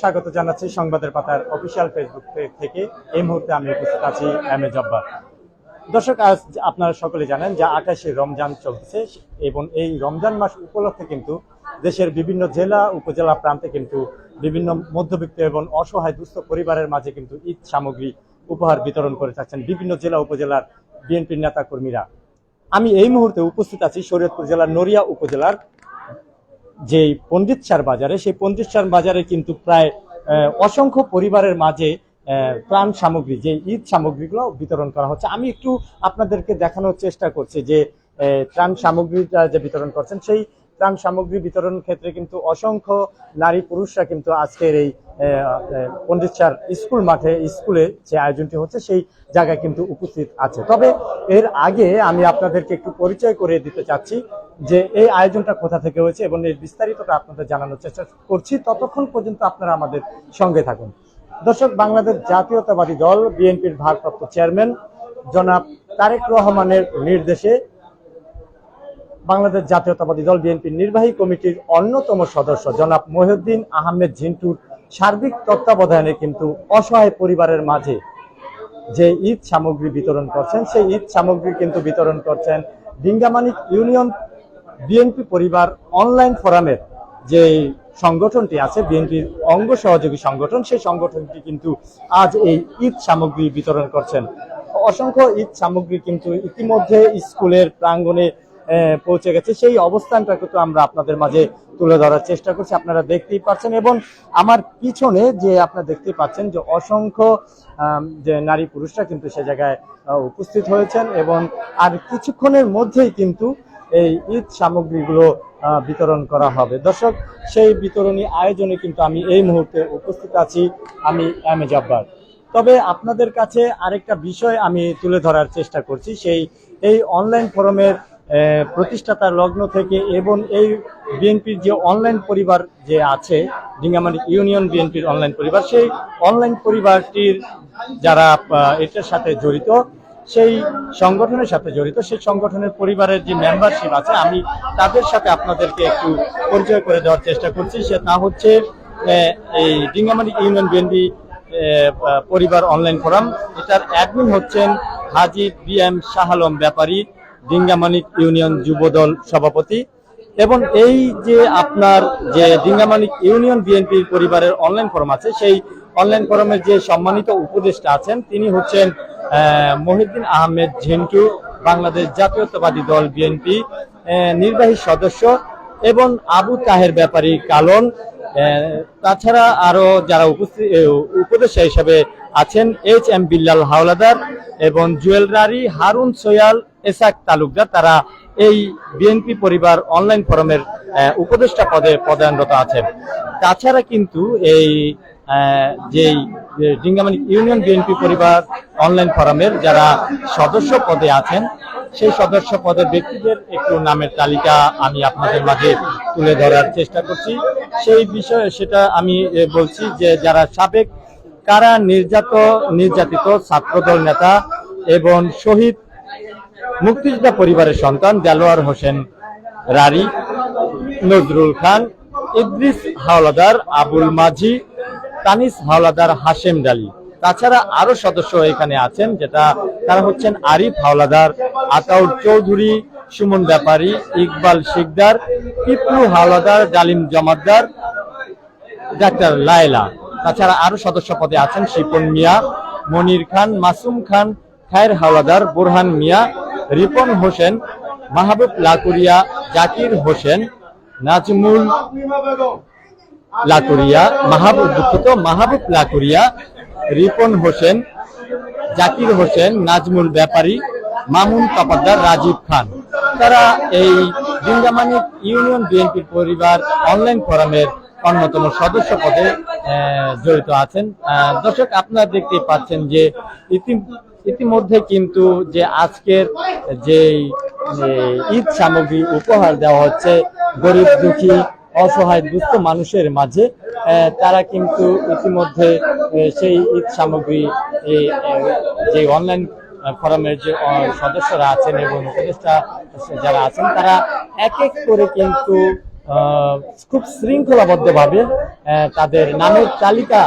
স্বাগত জানাচ্ছি সংবাদের পাতার অফিসিয়াল ফেসবুক থেকে। এই মুহূর্তে আমি উপস্থিত আছি জব্বার। দর্শক, আজ আপনারা সকলে জানেন যে রমজান চলছে এবং এই রমজান মাস উপলক্ষে কিন্তু দেশের বিভিন্ন জেলা, উপজেলা প্রান্তে কিন্তু বিভিন্ন মধ্যবিত্ত এবং অসহায় দুস্থ পরিবারের মাঝে কিন্তু ঈদ সামগ্রী উপহার বিতরণ করে থাকছেন বিভিন্ন জেলা, উপজেলার বিএনপির নেতা কর্মীরা আমি এই মুহূর্তে উপস্থিত আছি শরীয়তপুর জেলার নড়িয়া উপজেলার যে পণ্ডিতসার বাজারে, সেই পণ্ডিতসার বাজারে কিন্তু প্রায় অসংখ্য পরিবারের মাঝে ত্রাণ সামগ্রী যে ঈদ সামগ্রীগুলো বিতরণ করা হচ্ছে। আমি একটু আপনাদেরকে দেখানোর চেষ্টা করছি যে ত্রাণ সামগ্রীটা যে বিতরণ করছেন, সেই ত্রাণ সামগ্রী বিতরণ ক্ষেত্রে কিন্তু অসংখ্য নারী পুরুষরা কিন্তু আজকের এই পণ্ডিতসার স্কুল মাঠে, স্কুলে যে আয়োজনটি হচ্ছে, সেই জায়গায় কিন্তু উপস্থিত আছে। তবে এর আগে আমি আপনাদেরকে একটু পরিচয় করে দিতে চাচ্ছি। যে এই আয়োজনটা কোথা থেকে হয়েছে এবং এর বিস্তারিতটা আপনাদের জানানোর চেষ্টা করছি। ততক্ষণ পর্যন্ত আপনারা আমাদের সঙ্গে থাকুন। দর্শক, বাংলাদেশ জাতীয়তাবাদী দল, বিএনপির ভারপ্রাপ্ত চেয়ারম্যান জনাব তারেক রহমানের নির্দেশে বাংলাদেশ জাতীয়তাবাদী দল, বিএনপির নির্বাহী কমিটির অন্যতম সদস্য জনাব মহিউদ্দিন আহমেদ ঝিন্টুর সার্বিক তত্ত্বাবধানে কিন্তু অসহায় পরিবারের মাঝে যে ঈদ সামগ্রী বিতরণ করছেন, সেই ঈদ সামগ্রী কিন্তু বিতরণ করছেন ডিঙ্গামানিক ইউনিয়ন বিএনপি পরিবার অনলাইন ফোরামের যে সংগঠনটি আছে, বিএনপির অঙ্গ সহযোগী সংগঠন, সেই সংগঠনটি কিন্তু আজ এই ঈদ সামগ্রী বিতরণ করছেন। অসংখ্য ঈদ সামগ্রী কিন্তু ইতিমধ্যে স্কুলের প্রাঙ্গণে পৌঁছে গেছে। সেই অবস্থানটা কিন্তু আমরা আপনাদের মাঝে তুলে ধরার চেষ্টা করছি। আপনারা দেখতেই পাচ্ছেন এবং আমার পিছনে যে আপনারা দেখতেই পাচ্ছেন যে অসংখ্য যে নারী পুরুষরা কিন্তু সে জায়গায় উপস্থিত হয়েছেন এবং আর কিছুক্ষণের মধ্যেই কিন্তু এই ঈদ সামগ্রীগুলো বিতরণ করা হবে। দর্শক, সেই বিতরণী আয়োজনে কিন্তু আমি এই মুহূর্তে উপস্থিত আছি আমি এম এ জব্বার। তবে আপনাদের কাছে আরেকটা বিষয় আমি তুলে ধরার চেষ্টা করছি, সেই এই অনলাইন ফোরামের প্রতিষ্ঠাতার লগ্ন থেকে এবং এই বিএনপির যে অনলাইন পরিবার যে আছে ডিঙ্গামারি ইউনিয়ন বিএনপির অনলাইন পরিবার, সেই অনলাইন পরিবারটির যারা এটার সাথে জড়িত সেই সংগঠনের সাথে জড়িত, সেই সংগঠনের পরিবারের যে মেম্বারশিপ আছে, আমি তাদের সাথে আপনাদেরকে একটু পরিচয় করে দেওয়ার চেষ্টা করছি। সে তা হচ্ছে এই ডিঙ্গামারি ইউনিয়ন বিএনপি পরিবার অনলাইন ফোরাম। এটার অ্যাডমিন হচ্ছেন Haji B M Shah Alam Bepari Dingamanik union Jubodal সভাপতি। এবং এই যে আপনার যে ডিঙ্গামানিক ইউনিয়ন বিএনপির পরিবারের অনলাইন ফোরাম আছে, সেই অনলাইন ফোরামের যে সম্মানিত উপদেষ্টা আছেন, তিনি হচ্ছেন মহিউদ্দিন আহমেদ ঝিন্টু, বাংলাদেশ জাতীয়তাবাদী দল বিএনপি নির্বাহী সদস্য এবং আবু তাহের ব্যাপারী কালন। তাছাড়া আরও যারা উপস্থিত উপদেষ্টা হিসেবে আছেন, এইচ এম বিল্লাল হাওলাদার এবং জুয়েলরারি হারুন সোয়াল, এসাক তালুকদার, তারা এই বিএনপি পরিবার অনলাইন ফোরামের উপদেষ্টা পদে পদায়নরত আছেন। তাছাড়া কিন্তু এই যেই ডিঙ্গামানি ইউনিয়ন বিএনপি পরিবার অনলাইন ফোরামের যারা সদস্য পদে আছেন, সেই সদস্য পদের ব্যক্তিদের একটু নামের তালিকা আমি আপনাদের মাঝে তুলে ধরার চেষ্টা করছি। সেই বিষয়ে সেটা আমি বলছি যে যারা সাবেক, কারা নির্যাত, নির্যাতিত ছাত্রদল নেতা এবং শহীদ মুক্তিযোদ্ধা পরিবারের সন্তান দেলোয়ার হোসেন রারি, নজরুল খান, ইদ্রিস হাওলাদার, আবুল মাঝি তানিস হাওলাদার হাশেম ডালি তাছাড়া আরও সদস্য এখানে আছেন, যেটা তারা হচ্ছেন আরিফ হাওলাদার আতাউর চৌধুরী, সুমন ব্যাপারী, ইকবাল শিকদার পিপলু হাওলাদার ডালিম জমাদ্দার, ডাক্তার লায়লা। তাছাড়া আরও সদস্য পদে আছেন শিপন মিয়া, মনির খান, মাসুম খান, খায়ের হাওলাদার, বোরহান মিয়া, রিপন হোসেন, মাহবুব লাকুরিয়া, জাকির হোসেন, নাজমুল লাকুরিয়া মাহবুব দুঃখিত মাহবুব লাকুরিয়া রিপন হোসেন, জাকির হোসেন, নাজমুল ব্যাপারী, মামুন তপাদ্দার, রাজীব খান। তারা এই ডিঙ্গামানিক ইউনিয়ন বিএনপির পরিবার অনলাইন ফোরামের অন্যতম সদস্য পদে জড়িত আছেন। দর্শক, আপনারা দেখতে পাচ্ছেন যে ইতিমধ্যে কিন্তু যে আজকের যে ঈদ সামগ্রী উপহার দেওয়া হচ্ছে, গরিব দুঃখী অসহায় দুস্থ মানুষের মাঝে তারা কিন্তু ইতিমধ্যে সেই ঈদ সামগ্রী যে অনলাইন ফোরামের যে সদস্যরা আছেন এবং উপদেষ্টা যারা আছেন, তারা এক এক করে কিন্তু খুব শৃঙ্খলাবদ্ধভাবে তাদের নামের তালিকা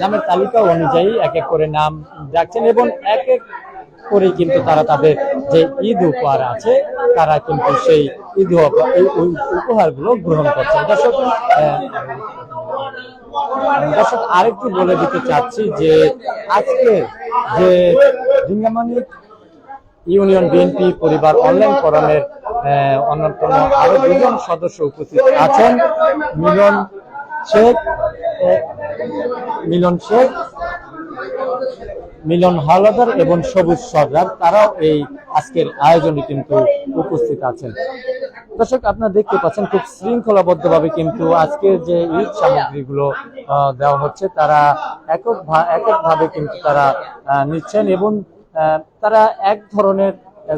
নামের তালিকা অনুযায়ী এক এক করে নাম ডাকছেন এবং এক এক করে কিন্তু তারা তাদের যে ঈদ উপহার আছে, তারা কিন্তু সেই ঈদ উপ- এই উপহারগুলো গ্রহণ করছেন দর্শক দর্শক, আরেকটু বলে দিতে চাচ্ছি যে আজকে যে ইউনিয়ন বিএনপি পরিবার অনলাইন ফোরামের অন্যতম আরও দুজন সদস্য উপস্থিত আছেন। মিলন শেখ মিলন শেখ মিলন হাওলাদার এবং সবুজ সর্দার, তারাও এই আজকের আয়োজনে কিন্তু উপস্থিত আছেন। দর্শক, আপনারা দেখতে পাচ্ছেন খুব শৃঙ্খলাবদ্ধভাবে কিন্তু আজকের যে ঈদ সামগ্রীগুলো দেওয়া হচ্ছে, তারা একক এককভাবে কিন্তু তারা নিচ্ছেন এবং তারা এক ধরনের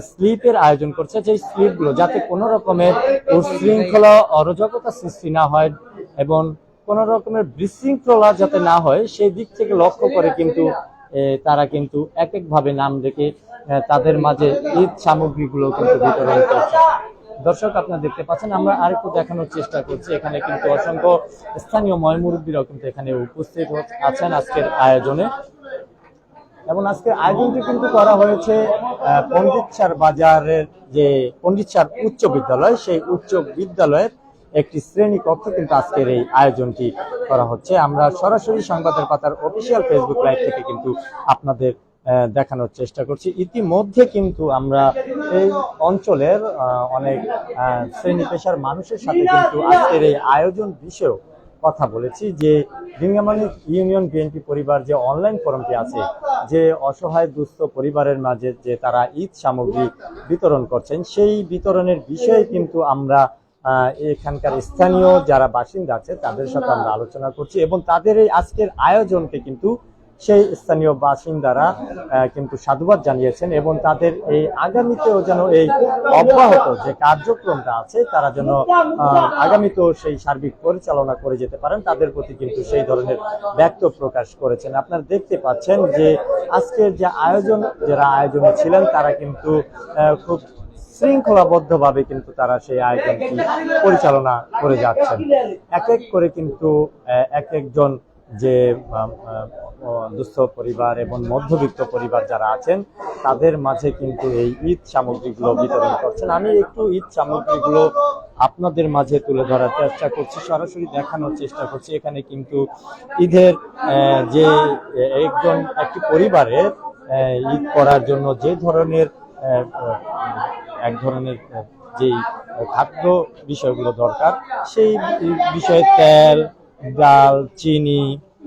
স্লিপের আয়োজন করছে। যে স্লিপগুলো যাতে কোনো রকমের উশৃঙ্খলা, অরাজকতা সৃষ্টি না হয় এবং কোনো রকমের বিশৃঙ্খলা যাতে না হয়, সেই দিক থেকে লক্ষ্য করে কিন্তু তারা কিন্তু এক এক ভাবে নাম রেখে তাদের মাঝে ঈদ সামগ্রীগুলো কিন্তু বিতরণ করছে। দর্শক আপনারা দেখতে পাচ্ছেন আমরা আরেকটু দেখানোর চেষ্টা করছি। এখানে কিন্তু অসংখ্য স্থানীয় ময়মুরব্বীরাও কিন্তু এখানে উপস্থিত আছেন আজকের আয়োজনে। এবং আজকে আয়োজনটি কিন্তু করা হয়েছে আহ, পণ্ডিতসার বাজারের যে পণ্ডিতসার উচ্চ বিদ্যালয় সেই উচ্চ বিদ্যালয়ের একটি শ্রেণি কক্ষ, কিন্তু আজকের এই আয়োজনটি করা হচ্ছে। আমরা সরাসরি সংবাদের পাতার অফিসিয়াল ফেসবুক লাইভ থেকে কিন্তু আপনাদের দেখানোর চেষ্টা করছি। ইতিমধ্যে কিন্তু আমরা এই অঞ্চলের অনেক শ্রেণি পেশার মানুষের সাথে কিন্তু আজকের এই আয়োজন বিষয়েও কথা বলেছি যে ডিঙ্গামানি ইউনিয়ন বিএনপি পরিবার যে অনলাইন ফোরামটি আছে, যে অসহায় দুস্থ পরিবারের মাঝে যে তারা ঈদ সামগ্রী বিতরণ করছেন, সেই বিতরণের বিষয়ে কিন্তু আমরা এখানকার স্থানীয় যারা বাসিন্দা আছে, তাদের সাথে আমরা আলোচনা করছি এবং তাদের এই আজকের আয়োজনকে কিন্তু সেই স্থানীয় বাসিন্দারা কিন্তু সাধুবাদ জানিয়েছেন এবং তাদের এই আগামীতেও যেন এই অব্যাহত যে কার্যক্রমটা আছে, তারা যেন আগামীতেও সেই সার্বিক পরিচালনা করে যেতে পারেন, তাদের প্রতি কিন্তু সেই ধরনের ব্যক্ত প্রকাশ করেছেন। আপনারা দেখতে পাচ্ছেন যে আজকের যে আয়োজন, যারা আয়োজনে ছিলেন, তারা কিন্তু খুব শৃঙ্খলাবদ্ধভাবে কিন্তু তারা সেই আয়োজনটি পরিচালনা করে যাচ্ছেন। এক এক করে কিন্তু এক একজন যে দুস্থ পরিবার এবং মধ্যবিত্ত পরিবার যারা আছেন, তাদের মাঝে কিন্তু এই ঈদ সামগ্রীগুলো বিতরণ করছেন। আমি একটু ঈদ সামগ্রীগুলো আপনাদের মাঝে তুলে ধরার চেষ্টা করছি, সরাসরি দেখানোর চেষ্টা করছি। এখানে কিন্তু ঈদের যে একজন, একটি পরিবারের ঈদ করার জন্য যে ধরনের ধরনের আহ, যেই খাদ্য বিষয়গুলো দরকার সেই বিষয়ে তেল ডাল চিনি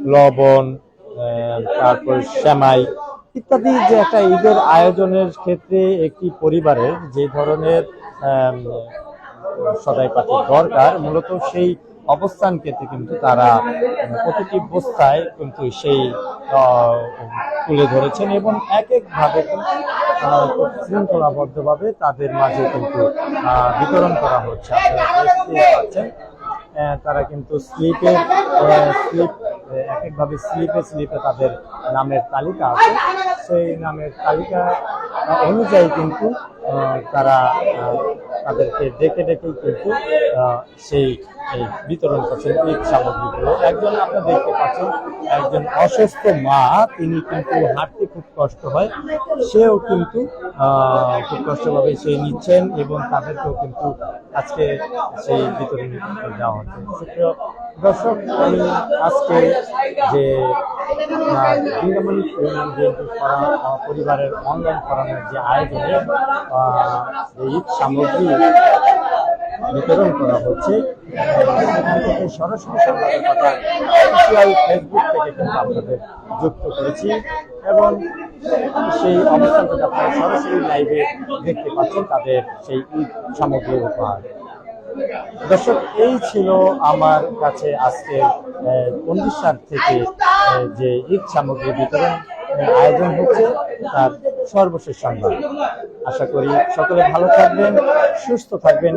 লবণ তারপর শ্যামাই ইত্যাদি যে একটা ঈদের আয়োজনের ক্ষেত্রে একটি পরিবারের যে ধরনের সদাই পাতি দরকার মূলত সেই অবস্থান ক্ষেত্রে কিন্তু তারা প্রতিটি বস্তায় কিন্তু সেই তুলে ধরেছেন এবং এক একভাবে কিন্তু, শৃঙ্খলাবদ্ধভাবে তাদের মাঝে কিন্তু বিতরণ করা হচ্ছে। আপনারা পাচ্ছেন তারা কিন্তু স্লিপে স্লিপ এক একভাবে স্লিপে স্লিপে তাদের নামের তালিকা আছে। সেই নামের তালিকা অনুযায়ী কিন্তু তারা তাদেরকে ডেকে ডেকে কিন্তু সেই, এই বিতরণ করছেন ঈদ সামগ্রীগুলো। একজন আপনারা দেখতে পাচ্ছেন, একজন অসুস্থ মা, তিনি কিন্তু হাঁটতে খুব কষ্ট হয়। সেও কিন্তু খুব কষ্টভাবে সে নিচ্ছেন এবং তাদেরকেও কিন্তু আজকে সেই বিতরণ দেওয়া হচ্ছে। দর্শক, আমি আজকে যে পরিবারের অনলাইন ফোরামের যে আয়োজনে ঈদ সামগ্রী বিতরণ করা হচ্ছে সরাসরি কথা ফেসবুক থেকে কিন্তু আপনাদের যুক্ত করেছি এবং সেই থেকে আপনারা সরাসরি লাইভে দেখতে পাচ্ছেন, তাদের সেই ঈদ সামগ্রীর উপহার। দর্শক, এই ছিল আমার কাছে আজকে পন্ডিসার থেকে যে ঈদ সামগ্রী বিতরণ আয়োজন হচ্ছে, তার সর্বশেষ সংবাদ। আশা করি সকলে ভালো থাকবেন, সুস্থ থাকবেন,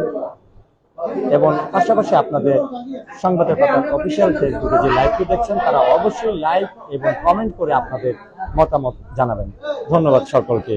এবং পাশাপাশি আপনাদের সংবাদের পাতার অফিসিয়াল ফেসবুকে যে লাইভটি দেখছেন, তারা অবশ্যই লাইক এবং কমেন্ট করে আপনাদের মতামত জানাবেন। ধন্যবাদ সকলকে।